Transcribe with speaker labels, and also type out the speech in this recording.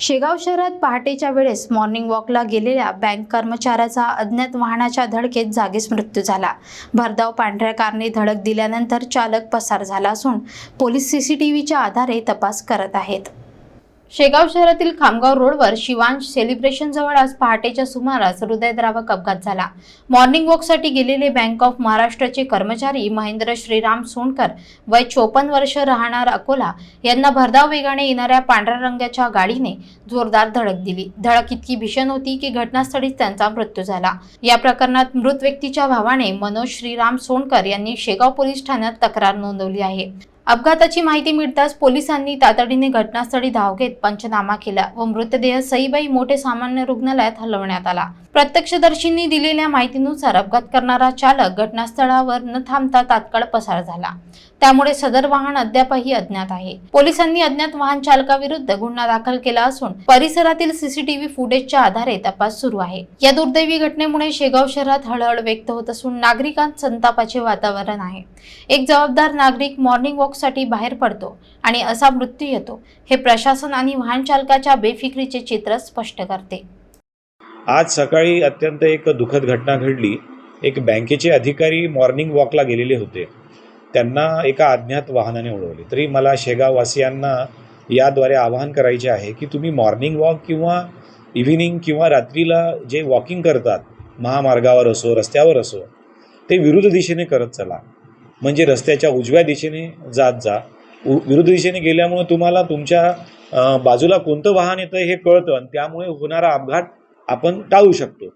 Speaker 1: शेगाव शहरात पहाटेच्या वेळेस मॉर्निंग वॉकला गेलेल्या बँक कर्मचाऱ्याचा अज्ञात वाहनाच्या धडकेत जागीच मृत्यू झाला. भरधाव पांढऱ्या कारने धडक दिल्यानंतर चालक पसार झाला असून पोलीस सीसीटीव्हीच्या आधारे तपास करत आहेत. शेगाव शहरातील खामगाव रोडवर शिवांश सेलिब्रेशन जवळ आज पहाटेच्या सुमारास हृदयद्रावक अपघात झाला. मॉर्निंग वॉकसाठी गेलेले बँक ऑफ महाराष्ट्राचे कर्मचारी महेंद्र श्रीराम सोनकर वय चोपन्न वर्ष राहणार अकोला यांना भरधाव वेगाने येणाऱ्या पांढऱ्या रंगाच्या गाडीने जोरदार धडक दिली. धडक इतकी भीषण होती की घटनास्थळीच त्यांचा मृत्यू झाला. या प्रकरणात मृत व्यक्तीच्या भावाने मनोज श्रीराम सोनकर यांनी शेगाव पोलीस ठाण्यात तक्रार नोंदवली आहे. अपघाताची माहिती मिळताच पोलिसांनी तातडीने घटनास्थळी धाव घेत पंचनामा केला व मृतदेह सईबाई मोठे सामान्य रुग्णालयात हलवण्यात आला. प्रत्यक्षदर्शींनी दिलेल्या माहितीनुसार अपघात करणारा चालक घटनास्थळावर न थांबता तात्काळ पसार झाला. त्यामुळे सदर वाहन अद्यापही अज्ञात आहे. पोलिसांनी अज्ञात वाहन चालकाविरुद्ध गुन्हा दाखल केला असून परिसरातील सीसीटीव्ही फुटेजच्या आधारे तपास सुरू आहे. या दुर्दैवी घटनेमुळे शेगाव शहरात हळहळ व्यक्त होत असून नागरिकांत संतापाचे वातावरण आहे. एक जबाबदार नागरिक मॉर्निंग वॉक वॉकसाठी बाहेर पडतो आणि असा मृत्यू येतो हे प्रशासन आणि वाहन चालकाच्या बेफिक्रीचे चित्र स्पष्ट करते.
Speaker 2: आज सकाळी अत्यंत एक दुःखद घटना घडली. एक बँकेचे अधिकारी मॉर्निंग वॉकला गेलेले होते. त्यांना एका अज्ञात वाहनाने उडवले. तरी मला शेगाववासियांना याद्वारे आवाहन करायचे आहे की तुम्ही मॉर्निंग वॉक किंवा इव्हिनिंग किंवा रात्रीला जे वॉकिंग करतात महामार्गावर असो रस्त्यावर असो ते विरुद्ध दिशेने करत चला. म्हणजे रस्त्याच्या उजव्या दिशेने जात जा. उ विरुद्ध दिशेने गेल्यामुळे तुम्हाला तुमच्या बाजूला कोणतं वाहन येतं हे कळतं आणि त्यामुळे होणारा अपघात आपण टाळू शकतो.